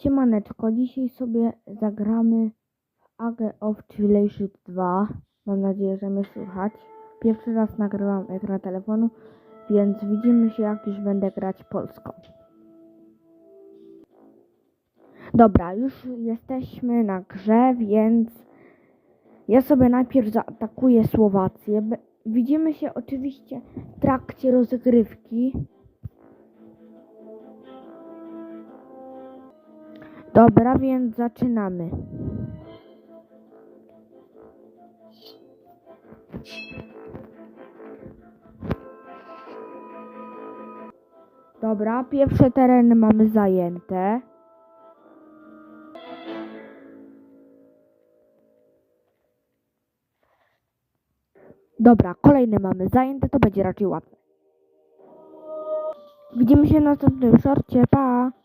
Siemaneczko, dzisiaj sobie zagramy w Age of Civilization 2. Mam nadzieję, że mnie słychać. Pierwszy raz nagrywam ekran telefonu, więc widzimy się jak już będę grać polską. Dobra, już jesteśmy na grze, więc ja sobie najpierw zaatakuję Słowację. Widzimy się oczywiście w trakcie rozgrywki. Dobra, więc zaczynamy. Dobra, pierwsze tereny mamy zajęte. Dobra, kolejny mamy zajęte, to będzie raczej łatwe. Widzimy się w następnym szorcie, pa!